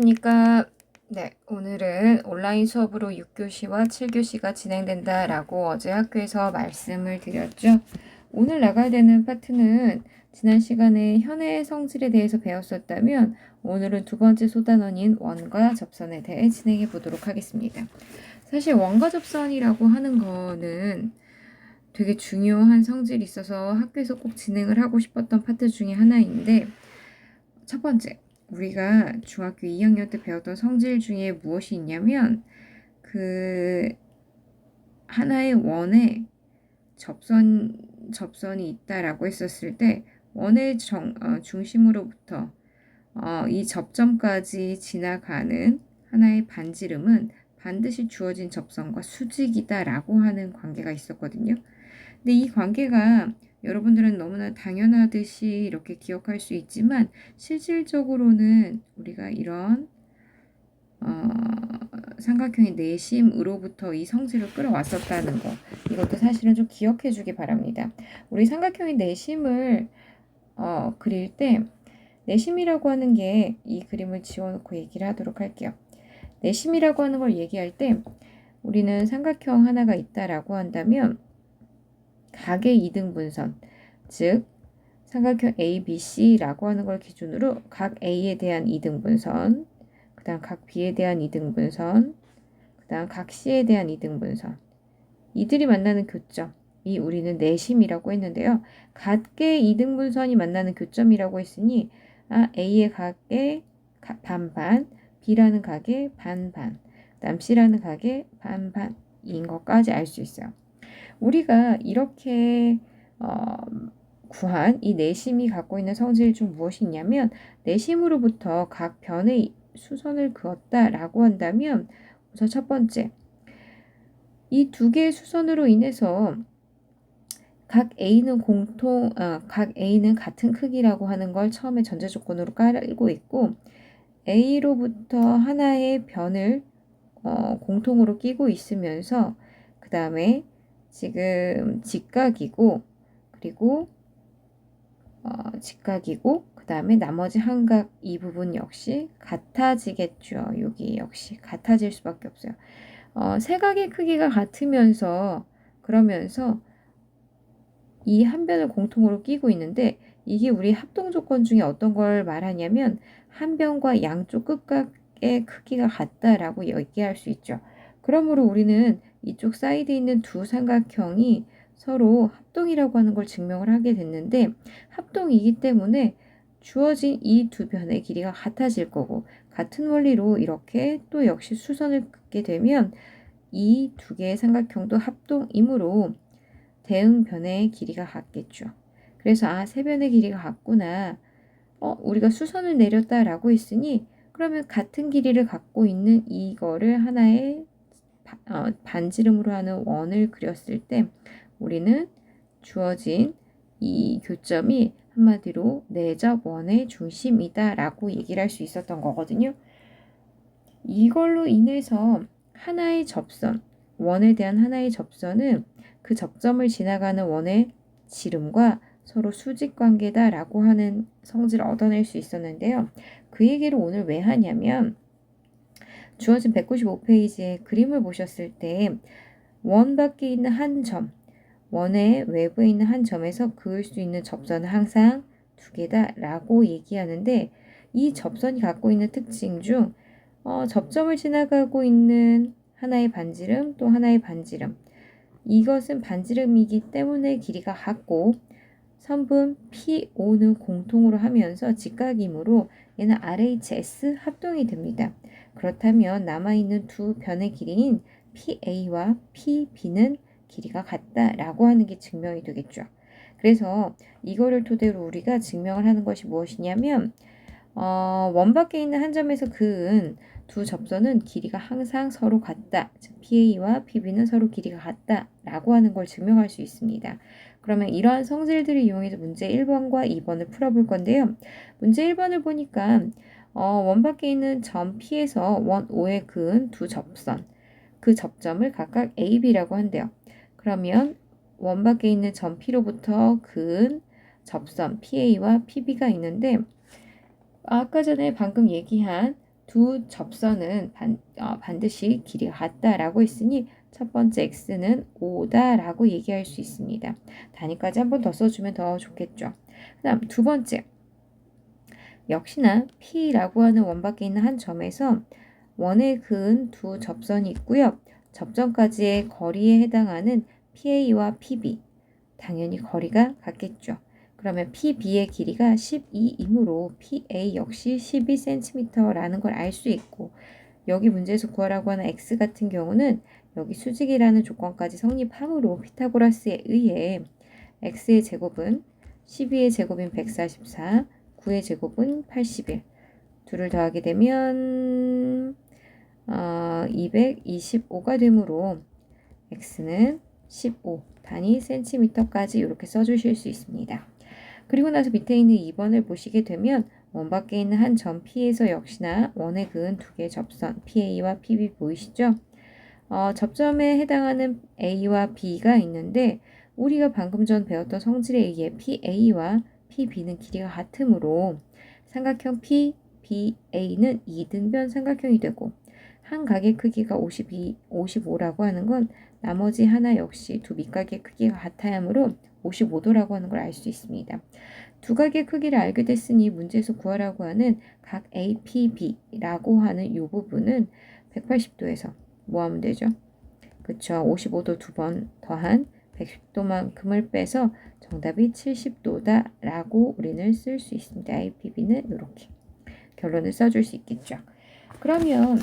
안녕하십니까. 네, 오늘은 온라인 수업으로 6교시와 7교시가 진행된다라고 어제 학교에서 말씀을 드렸죠. 오늘 나가야 되는 파트는 지난 시간에 현의 성질에 대해서 배웠었다면 오늘은 두 번째 소단원인 원과 접선에 대해 진행해 보도록 하겠습니다. 사실 원과 접선이라고 하는 거는 되게 중요한 성질이 있어서 학교에서 꼭 진행을 하고 싶었던 파트 중에 하나인데 첫 번째, 우리가 중학교 2학년 때 배웠던 성질 중에 무엇이 있냐면 그 하나의 원에 접선 접선이 있다라고 했었을 때 원의 정, 어, 중심으로부터 어, 이 접점까지 지나가는 하나의 반지름은 반드시 주어진 접선과 수직이다라고 하는 관계가 있었거든요. 근데 이 관계가 여러분들은 너무나 당연하듯이 이렇게 기억할 수 있지만 실질적으로는 우리가 이런 어, 삼각형의 내심으로부터 이 성질을 끌어왔었다는 거 이것도 사실은 좀 기억해 주기 바랍니다. 우리 삼각형의 내심을 어, 그릴 때 내심이라고 하는 게 이 그림을 지워놓고 얘기를 하도록 할게요. 내심이라고 하는 걸 얘기할 때 우리는 삼각형 하나가 있다라고 한다면 각의 이등분선, 즉 삼각형 ABC라고 하는 걸 기준으로 각 A에 대한 이등분선, 그 다음 각 B에 대한 이등분선, 그 다음 각 C에 대한 이등분선 이들이 만나는 교점 이 우리는 내심이라고 했는데요. 각의 이등분선이 만나는 교점이라고 했으니 아, A의 각의 반반, B라는 각의 반반, 그 다음 C라는 각의 반반인 것까지 알 수 있어요. 우리가 이렇게 어, 구한 이 내심이 갖고 있는 성질 중 무엇이 있냐면 내심으로부터 각 변의 수선을 그었다라고 한다면 우선 첫 번째 이 두 개의 수선으로 인해서 각 A는 공통 어, 각 A는 같은 크기라고 하는 걸 처음에 전제 조건으로 깔고 있고 A로부터 하나의 변을 어, 공통으로 끼고 있으면서 그 다음에 지금 직각이고 그리고 어, 직각이고 그 다음에 나머지 한각 이 부분 역시 같아지겠죠. 여기 역시 같아질 수밖에 없어요. 어, 세각의 크기가 같으면서 그러면서 이 한 변을 공통으로 끼고 있는데 이게 우리 합동 조건 중에 어떤 걸 말하냐면 한 변과 양쪽 끝각의 크기가 같다라고 얘기할 수 있죠. 그러므로 우리는 이쪽 사이드에 있는 두 삼각형이 서로 합동이라고 하는 걸 증명을 하게 됐는데 합동이기 때문에 주어진 이 두 변의 길이가 같아질 거고 같은 원리로 이렇게 또 역시 수선을 긋게 되면 이 두 개의 삼각형도 합동이므로 대응 변의 길이가 같겠죠. 그래서 아, 세 변의 길이가 같구나. 어, 우리가 수선을 내렸다라고 했으니 그러면 같은 길이를 갖고 있는 이거를 하나의 어, 반지름으로 하는 원을 그렸을 때 우리는 주어진 이 교점이 한마디로 내적 원의 중심이다 라고 얘기를 할 수 있었던 거거든요. 이걸로 인해서 하나의 접선, 원에 대한 하나의 접선은 그 접점을 지나가는 원의 지름과 서로 수직 관계다라고 하는 성질을 얻어낼 수 있었는데요. 그 얘기를 오늘 왜 하냐면 주어진 195페이지의 그림을 보셨을 때 원 밖에 있는 한 점, 원의 외부에 있는 한 점에서 그을 수 있는 접선은 항상 두 개다 라고 얘기하는데 이 접선이 갖고 있는 특징 중 어, 접점을 지나가고 있는 하나의 반지름 또 하나의 반지름 이것은 반지름이기 때문에 길이가 같고 선분 PO는 공통으로 하면서 직각이므로 얘는 RHS 합동이 됩니다. 그렇다면 남아있는 두 변의 길이인 PA와 PB는 길이가 같다라고 하는 게 증명이 되겠죠. 그래서 이거를 토대로 우리가 증명을 하는 것이 무엇이냐면 어, 원 밖에 있는 한 점에서 그은 두 접선은 길이가 항상 서로 같다. 즉 PA와 PB는 서로 길이가 같다라고 하는 걸 증명할 수 있습니다. 그러면 이러한 성질들을 이용해서 문제 1번과 2번을 풀어볼 건데요. 문제 1번을 보니까 어, 원 밖에 있는 점 P에서 원 O에 그은 두 접선 그 접점을 각각 A, B라고 한대요. 그러면 원 밖에 있는 점 P로부터 그은 접선 PA와 PB가 있는데 아까 전에 방금 얘기한 두 접선은 반, 어, 반드시 길이가 같다라고 했으니 첫 번째 x는 5다라고 얘기할 수 있습니다. 단위까지 한 번 더 써주면 더 좋겠죠. 그 다음 두 번째 역시나 P라고 하는 원 밖에 있는 한 점에서 원에 그은 두 접선이 있고요. 접선까지의 거리에 해당하는 PA와 PB 당연히 거리가 같겠죠. 그러면 PB의 길이가 12이므로 PA 역시 12cm라는 걸 알 수 있고 여기 문제에서 구하라고 하는 x 같은 경우는 여기 수직이라는 조건까지 성립하므로 피타고라스에 의해 x의 제곱은 12의 제곱인 144, 9의 제곱은 81. 둘을 더하게 되면 어, 225가 되므로 x는 15 단위 센티미터까지 이렇게 써주실 수 있습니다. 그리고 나서 밑에 있는 2번을 보시게 되면 원 밖에 있는 한 점 P에서 역시나 원에 그은 두 개의 접선 PA와 PB 보이시죠? 어, 접점에 해당하는 A와 B가 있는데 우리가 방금 전 배웠던 성질에 의해 PA와 PB는 길이가 같으므로 삼각형 PBA는 2등변 삼각형이 되고 한 각의 크기가 52, 55라고 하는 건 나머지 하나 역시 두 밑각의 크기가 같아야 하므로 55도라고 하는 걸 알 수 있습니다. 두 각의 크기를 알게 됐으니 문제에서 구하라고 하는 각 APB라고 하는 이 부분은 180도에서 뭐 하면 되죠? 그쵸. 55도 두 번 더한 110도만큼을 빼서 정답이 70도다 라고 우리는 쓸 수 있습니다. APB는 이렇게 결론을 써줄 수 있겠죠. 그러면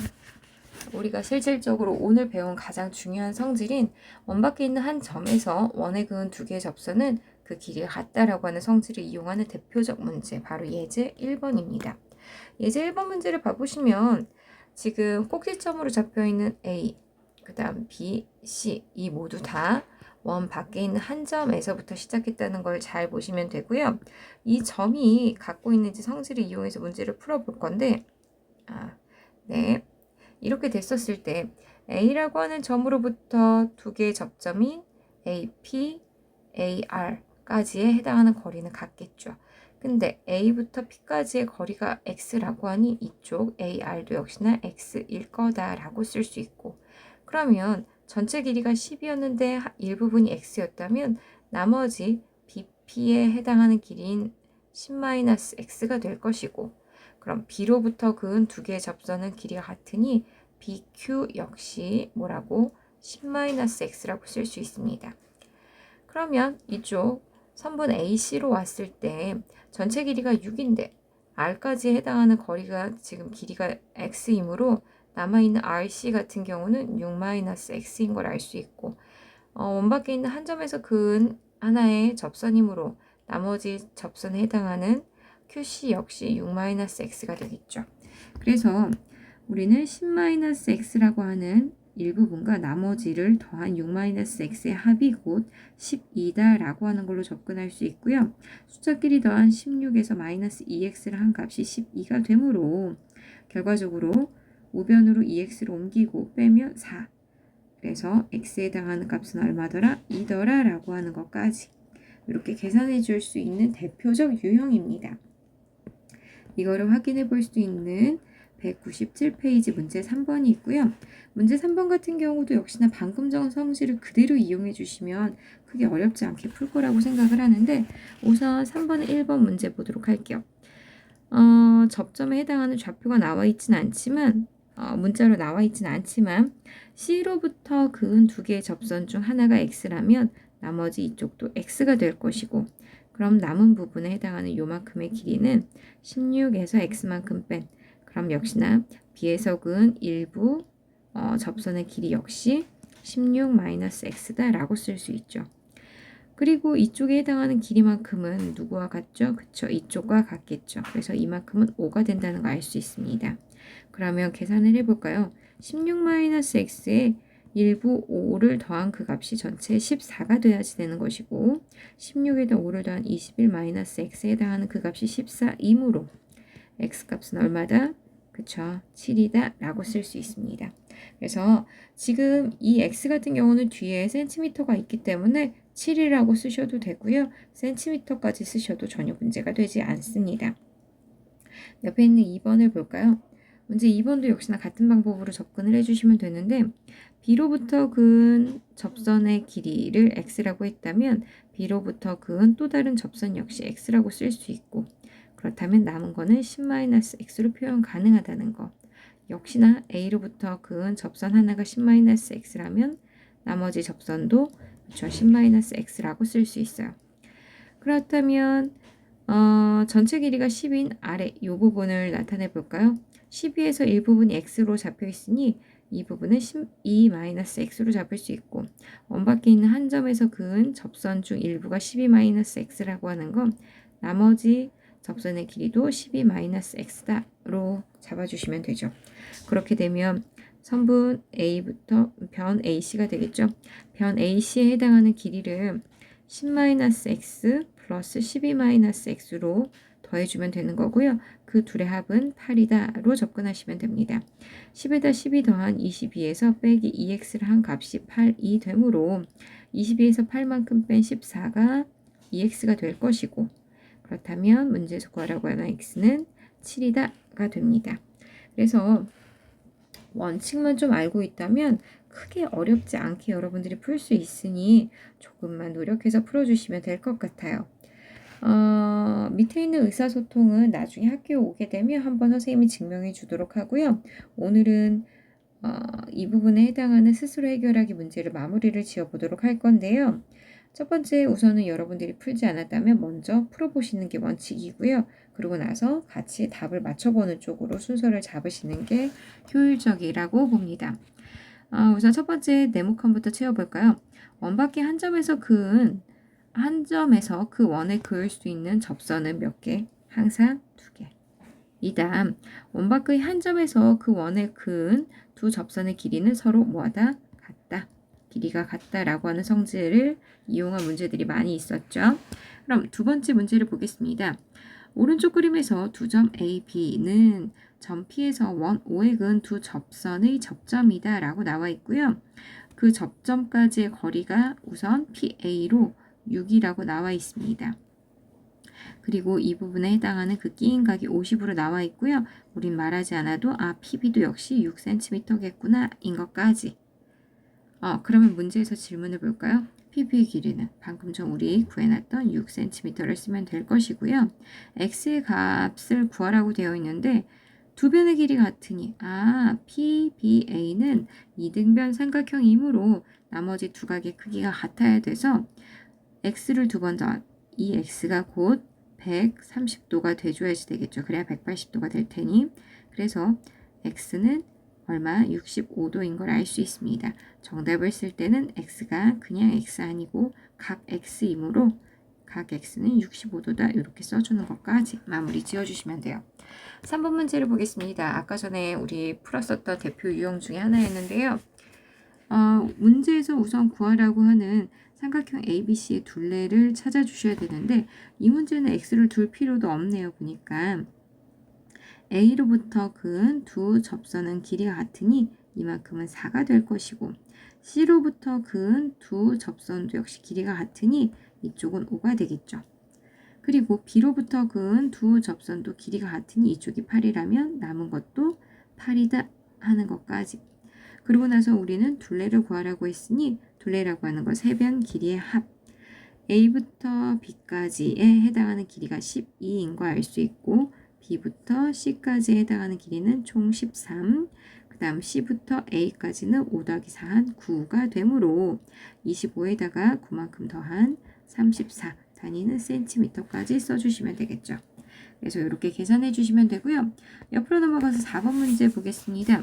우리가 실질적으로 오늘 배운 가장 중요한 성질인 원 밖에 있는 한 점에서 원에 그은 두 개의 접선은 그 길이가 같다라고 하는 성질을 이용하는 대표적 문제 바로 예제 1번입니다. 예제 1번 문제를 봐보시면 지금 꼭지점으로 잡혀 있는 A, 그 다음 B, C 이 모두 다 원 밖에 있는 한 점에서부터 시작했다는 걸 잘 보시면 되고요. 이 점이 갖고 있는지 성질을 이용해서 문제를 풀어볼 건데 아, 네. 이렇게 됐었을 때 A라고 하는 점으로부터 두 개의 접점인 AP, AR까지에 해당하는 거리는 같겠죠. 근데 A부터 P까지의 거리가 X라고 하니 이쪽 AR도 역시나 X일 거다라고 쓸 수 있고 그러면 전체 길이가 10이었는데 일부분이 X였다면 나머지 BP에 해당하는 길이인 10-X가 될 것이고 그럼 B로부터 그은 두 개의 접선은 길이가 같으니 BQ 역시 뭐라고 10-x라고 쓸 수 있습니다. 그러면 이쪽 선분 AC로 왔을 때 전체 길이가 6인데 R까지 해당하는 거리가 지금 길이가 X이므로 남아있는 RC 같은 경우는 6-X인 걸 알 수 있고 어, 원밖에 있는 한 점에서 그은 하나의 접선이므로 나머지 접선에 해당하는 QC 역시 6-x가 되겠죠. 그래서 우리는 10-x라고 하는 일부분과 나머지를 더한 6-x의 합이 곧 12다라고 하는 걸로 접근할 수 있고요. 숫자끼리 더한 16에서 마이너스 2x를 한 값이 12가 되므로 결과적으로 우변으로 2x를 옮기고 빼면 4. 그래서 x에 해당하는 값은 얼마더라? 2더라 라고 하는 것까지 이렇게 계산해 줄 수 있는 대표적 유형입니다. 이거를 확인해 볼 수 있는 197페이지 문제 3번이 있고요. 문제 3번 같은 경우도 역시나 방금 전 성질을 그대로 이용해 주시면 크게 어렵지 않게 풀 거라고 생각을 하는데 우선 3번 1번 문제 보도록 할게요. 어, 접점에 해당하는 좌표가 나와 있지는 않지만 어, 문자로 나와 있지는 않지만 C로부터 그은 두 개의 접선 중 하나가 X라면 나머지 이쪽도 X가 될 것이고 그럼 남은 부분에 해당하는 요만큼의 길이는 16에서 x만큼 뺀 그럼 역시나 b에서 근 일부 어, 접선의 길이 역시 16-x다 라고 쓸 수 있죠. 그리고 이쪽에 해당하는 길이만큼은 누구와 같죠? 그쵸. 이쪽과 같겠죠. 그래서 이만큼은 5가 된다는 걸알수 있습니다. 그러면 계산을 해볼까요? 16-x에 일부 5를 더한 그 값이 전체 14가 돼야지 되는 것이고 16에다 5를 더한 21-x에 해당하는 그 값이 14이므로 x값은 얼마다? 그쵸 7이다 라고 쓸 수 있습니다. 그래서 지금 이 x 같은 경우는 뒤에 센티미터가 있기 때문에 7이라고 쓰셔도 되고요. 센티미터까지 쓰셔도 전혀 문제가 되지 않습니다. 옆에 있는 2번을 볼까요? 문제 2번도 역시나 같은 방법으로 접근을 해주시면 되는데 B로부터 그은 접선의 길이를 x라고 했다면 B로부터 그은 또 다른 접선 역시 x라고 쓸 수 있고 그렇다면 남은 거는 10-x로 표현 가능하다는 거. 역시나 A로부터 그은 접선 하나가 10-x라면 나머지 접선도 그렇죠. 10-x라고 쓸 수 있어요. 그렇다면 어, 전체 길이가 10인 아래 이 부분을 나타내 볼까요? 12에서 일부분이 x로 잡혀 있으니 이 부분은 12-x로 잡을 수 있고 원밖에 있는 한 점에서 그은 접선 중 일부가 12-x라고 하는 건 나머지 접선의 길이도 12-x다로 잡아주시면 되죠. 그렇게 되면 선분 A부터 변 AC가 되겠죠. 변 AC에 해당하는 길이를 10-x 플러스 12-x로 더해주면 되는 거고요. 그 둘의 합은 8이다로 접근하시면 됩니다. 10에다 12 더한 22에서 빼기 2x를 한 값이 8이 되므로 22에서 8만큼 뺀 14가 2x가 될 것이고 그렇다면 문제에서 구하라고 하는 x는 7이다가 됩니다. 그래서 원칙만 좀 알고 있다면 크게 어렵지 않게 여러분들이 풀 수 있으니 조금만 노력해서 풀어주시면 될 것 같아요. 어, 밑에 있는 의사소통은 나중에 학교에 오게 되면 한번 선생님이 증명해 주도록 하고요. 오늘은 어, 이 부분에 해당하는 스스로 해결하기 문제를 마무리를 지어 보도록 할 건데요. 첫 번째 우선은 여러분들이 풀지 않았다면 먼저 풀어보시는 게 원칙이고요. 그러고 나서 같이 답을 맞춰보는 쪽으로 순서를 잡으시는 게 효율적이라고 봅니다. 어, 우선 첫 번째 네모칸부터 채워볼까요? 원밖에 한 점에서 그은 한 점에서 그 원에 그을 수 있는 접선은 몇 개? 항상 두 개. 이다음 원밖의 한 점에서 그 원에 그은 두 접선의 길이는 서로 뭐하다? 같다. 길이가 같다라고 하는 성질을 이용한 문제들이 많이 있었죠. 그럼 두 번째 문제를 보겠습니다. 오른쪽 그림에서 두 점 A, B는 점 P에서 원 O에 그은 두 접선의 접점이다 라고 나와 있고요. 그 접점까지의 거리가 우선 PA로 6이라고 나와 있습니다. 그리고 이 부분에 해당하는 그 끼인 각이 50으로 나와 있고요. 우린 말하지 않아도 아 PB도 역시 6cm겠구나 인 것까지. 어, 그러면 문제에서 질문을 볼까요? PB의 길이는 방금 전 우리 구해놨던 6cm를 쓰면 될 것이고요. x의 값을 구하라고 되어 있는데 두 변의 길이 같으니 아 PBA는 이등변 삼각형이므로 나머지 두 각의 크기가 같아야 돼서 x를 두 번 더, 이 x가 곧 130도가 돼줘야지 되겠죠. 그래야 180도가 될 테니. 그래서 x는 얼마? 65도인 걸 알 수 있습니다. 정답을 쓸 때는 x가 그냥 x 아니고 각 x이므로 각 x는 65도다 이렇게 써주는 것까지 마무리 지어주시면 돼요. 3번 문제를 보겠습니다. 아까 전에 우리 풀었었던 대표 유형 중에 하나였는데요. 어, 문제에서 우선 구하라고 하는 삼각형 ABC의 둘레를 찾아주셔야 되는데 이 문제는 x를 둘 필요도 없네요. 보니까 A로부터 그은 두 접선은 길이가 같으니 이만큼은 4가 될 것이고 C로부터 그은 두 접선도 역시 길이가 같으니 이쪽은 5가 되겠죠. 그리고 B로부터 그은 두 접선도 길이가 같으니 이쪽이 8이라면 남은 것도 8이다 하는 것까지 그리고 나서 우리는 둘레를 구하라고 했으니 둘레라고 하는 건 세변 길이의 합 A부터 B까지에 해당하는 길이가 12인 거 알 수 있고 B부터 C까지에 해당하는 길이는 총 13, 그 다음 C부터 A까지는 5 더하기 4한 9가 되므로 25에다가 9만큼 더한 34 단위는 센티미터까지 써주시면 되겠죠. 그래서 이렇게 계산해 주시면 되고요. 옆으로 넘어가서 4번 문제 보겠습니다.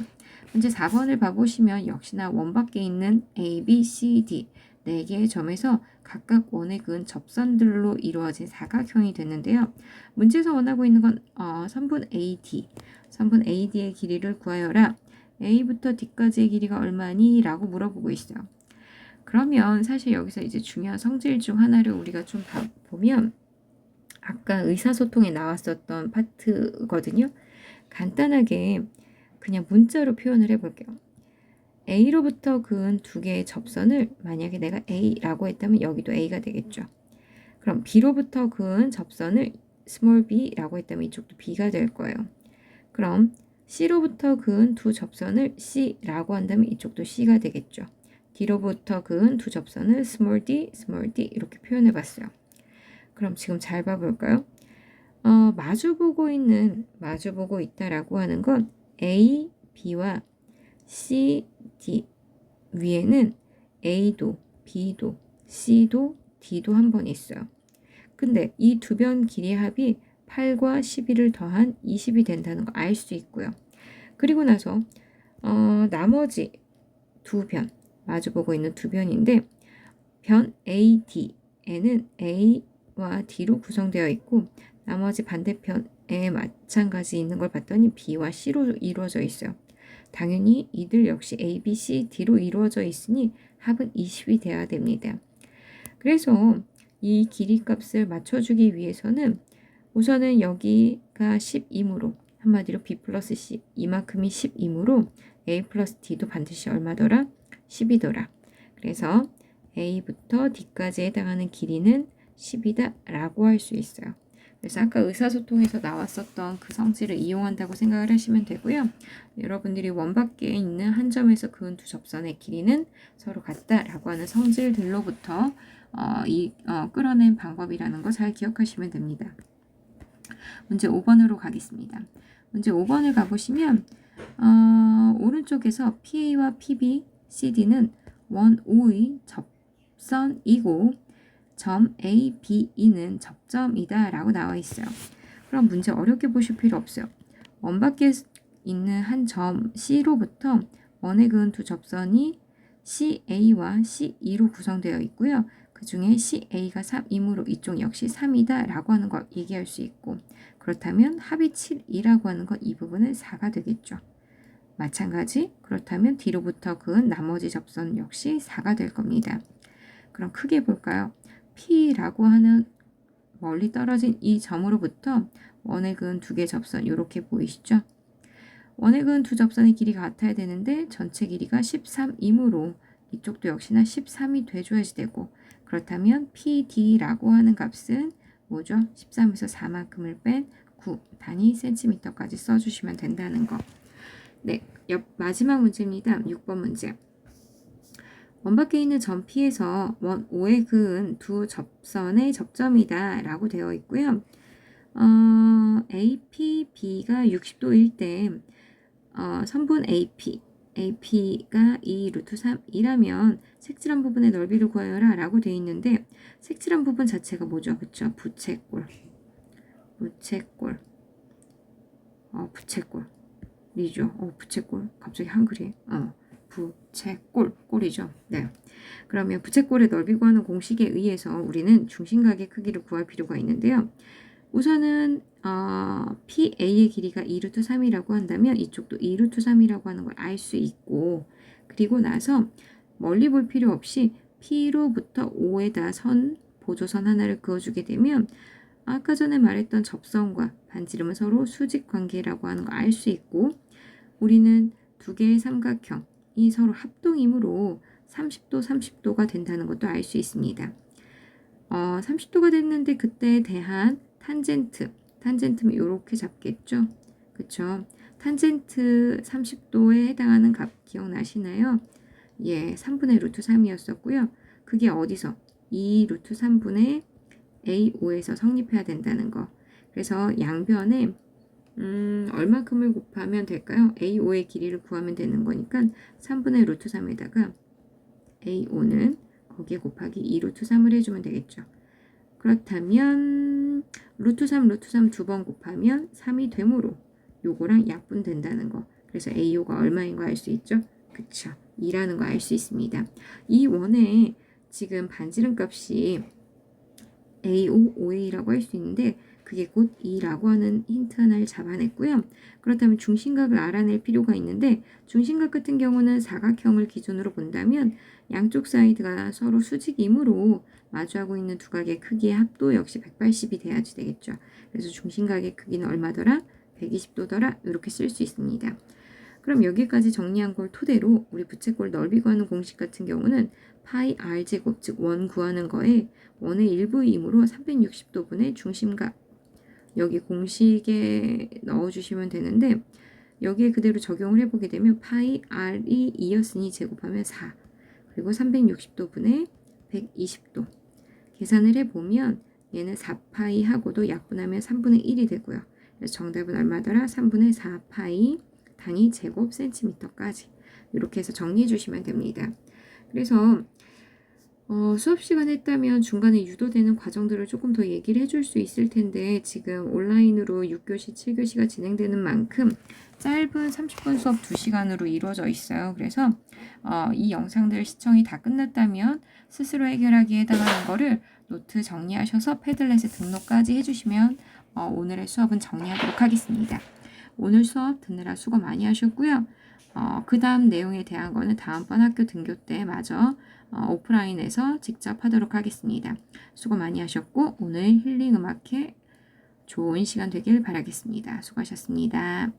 문제 4번을 봐보시면 역시나 원 밖에 있는 A, B, C, D 4개의 점에서 각각 원에 그은 접선들로 이루어진 사각형이 됐는데요. 문제에서 원하고 있는 건 어, 3분 AD, 3분 AD의 길이를 구하여라. A부터 D까지의 길이가 얼마니? 라고 물어보고 있어요. 그러면 사실 여기서 이제 중요한 성질 중 하나를 우리가 좀 보면 아까 의사소통에 나왔었던 파트거든요. 간단하게 그냥 문자로 표현을 해볼게요. A로부터 그은 두 개의 접선을 만약에 내가 A라고 했다면 여기도 A가 되겠죠. 그럼 B로부터 그은 접선을 small b라고 했다면 이쪽도 B가 될 거예요. 그럼 C로부터 그은 두 접선을 C라고 한다면 이쪽도 C가 되겠죠. D로부터 그은 두 접선을 small d, small d 이렇게 표현해 봤어요. 그럼 지금 잘 봐볼까요? 어, 마주보고 있는, 마주보고 있다라고 하는 건 A, B와 C, D 위에는 A도, B도, C도, D도 한 번 있어요. 근데 이 두 변 길이 합이 8과 11을 더한 20이 된다는 거 알 수 있고요. 그리고 나서 어, 나머지 두 변, 마주보고 있는 두 변인데 변 AD에는 A와 D로 구성되어 있고 나머지 반대편에 마찬가지 있는 걸 봤더니 B와 C로 이루어져 있어요. 당연히 이들 역시 A, B, C, D로 이루어져 있으니 합은 20이 돼야 됩니다. 그래서 이 길이 값을 맞춰주기 위해서는 우선은 여기가 10이므로 한마디로 B 플러스 C 이만큼이 10이므로 A 플러스 D도 반드시 얼마더라? 10이더라. 그래서 A부터 D까지 해당하는 길이는 10이다 라고 할 수 있어요. 그래서 아까 의사소통에서 나왔었던 그 성질을 이용한다고 생각을 하시면 되고요. 여러분들이 원밖에 있는 한 점에서 그은 두 접선의 길이는 서로 같다라고 하는 성질들로부터 어, 이, 어, 끌어낸 방법이라는 거 잘 기억하시면 됩니다. 문제 5번으로 가겠습니다. 문제 5번을 가보시면 어, 오른쪽에서 PA와 PB, CD는 원 O의 접선이고 점 A, B, E는 접점이다 라고 나와 있어요. 그럼 문제 어렵게 보실 필요 없어요. 원 밖에 있는 한 점 C로부터 원에 그은 두 접선이 CA와 CE로 구성되어 있고요. 그 중에 CA가 3이므로 이쪽 역시 3이다 라고 하는 걸 얘기할 수 있고 그렇다면 합이 7이라고 하는 건 이 부분은 4가 되겠죠. 마찬가지 그렇다면 D로부터 그은 나머지 접선 역시 4가 될 겁니다. 그럼 크게 볼까요? P라고 하는 멀리 떨어진 이 점으로부터 원의 그은 두 개 접선 이렇게 보이시죠? 원의 그은 두 접선의 길이가 같아야 되는데 전체 길이가 13이므로 이쪽도 역시나 13이 돼줘야지 되고 그렇다면 PD라고 하는 값은 뭐죠? 13에서 4만큼을 뺀 9 단위 센티미터까지 써주시면 된다는 거. 네, 옆 마지막 문제입니다. 6번 문제. 원밖에 있는 점 P에서 원 O에 그은 두 접선의 접점이다 라고 되어 있고요. 어, APB가 60도일 때 어, 선분 AP, AP가 2 루트 3이라면 색칠한 부분의 넓이를 구하여라 라고 되어 있는데 색칠한 부분 자체가 뭐죠? 그쵸? 부채꼴 부채꼴 어, 부채꼴 이죠. 어, 부채꼴 갑자기 한글이 어, 부 채꼴 꼴이죠. 네. 그러면 부채꼴의 넓이 구하는 공식에 의해서 우리는 중심각의 크기를 구할 필요가 있는데요. 우선은 어, PA의 길이가 2루트 3이라고 한다면 이쪽도 2루트 3이라고 하는 걸 알 수 있고 그리고 나서 멀리 볼 필요 없이 P로부터 O에다 선 보조선 하나를 그어주게 되면 아까 전에 말했던 접선과 반지름은 서로 수직 관계라고 하는 걸 알 수 있고 우리는 두 개의 삼각형 이 서로 합동이므로 30도, 30도가 된다는 것도 알 수 있습니다. 어, 30도가 됐는데 그때에 대한 탄젠트, 탄젠트는 이렇게 잡겠죠? 그쵸? 탄젠트 30도에 해당하는 값 기억나시나요? 예, 3분의 루트 3이었었고요. 그게 어디서? 2 루트 3분의 A5에서 성립해야 된다는 거. 그래서 양변에 음, 얼마큼을 곱하면 될까요? A5의 길이를 구하면 되는 거니까 3분의 루트 3에다가 A5는 거기에 곱하기 2 루트 3을 해주면 되겠죠. 그렇다면 루트 3, 루트 3 두 번 곱하면 3이 되므로 요거랑 약분 된다는 거. 그래서 AO가 얼마인 거 알 수 있죠? 그쵸. 2라는 거 알 수 있습니다. 이 원에 지금 반지름 값이 AO, OA라고 할 수 있는데 그게 곧 2라고 하는 힌트 하나를 잡아냈고요. 그렇다면 중심각을 알아낼 필요가 있는데 중심각 같은 경우는 사각형을 기준으로 본다면 양쪽 사이드가 서로 수직이므로 마주하고 있는 두 각의 크기의 합도 역시 180이 돼야지 되겠죠. 그래서 중심각의 크기는 얼마더라? 120도더라? 이렇게 쓸 수 있습니다. 그럼 여기까지 정리한 걸 토대로 우리 부채꼴 넓이 구하는 공식 같은 경우는 파이 r제곱 즉 원 구하는 거에 원의 일부이므로 360도분의 중심각 여기 공식에 넣어주시면 되는데 여기에 그대로 적용을 해보게 되면 파이 r이 2였으니 제곱하면 4 그리고 360도 분의 120도 계산을 해보면 얘는 4파이 하고도 약분하면 3분의 1이 되고요. 그래서 정답은 얼마더라? 3분의 4파이 단위 제곱 센티미터까지 이렇게 해서 정리해 주시면 됩니다. 그래서 어, 수업 시간 했다면 중간에 유도되는 과정들을 조금 더 얘기를 해줄 수 있을 텐데 지금 온라인으로 6교시, 7교시가 진행되는 만큼 짧은 30분 수업 2시간으로 이루어져 있어요. 그래서 어, 이 영상들 시청이 다 끝났다면 스스로 해결하기에 해당하는 거를 노트 정리하셔서 패들렛에 등록까지 해주시면 어, 오늘의 수업은 정리하도록 하겠습니다. 오늘 수업 듣느라 수고 많이 하셨고요. 어, 그 다음 내용에 대한 거는 다음번 학교 등교 때 마저 어, 오프라인에서 직접 하도록 하겠습니다. 수고 많이 하셨고 오늘 힐링 음악회 좋은 시간 되길 바라겠습니다. 수고하셨습니다.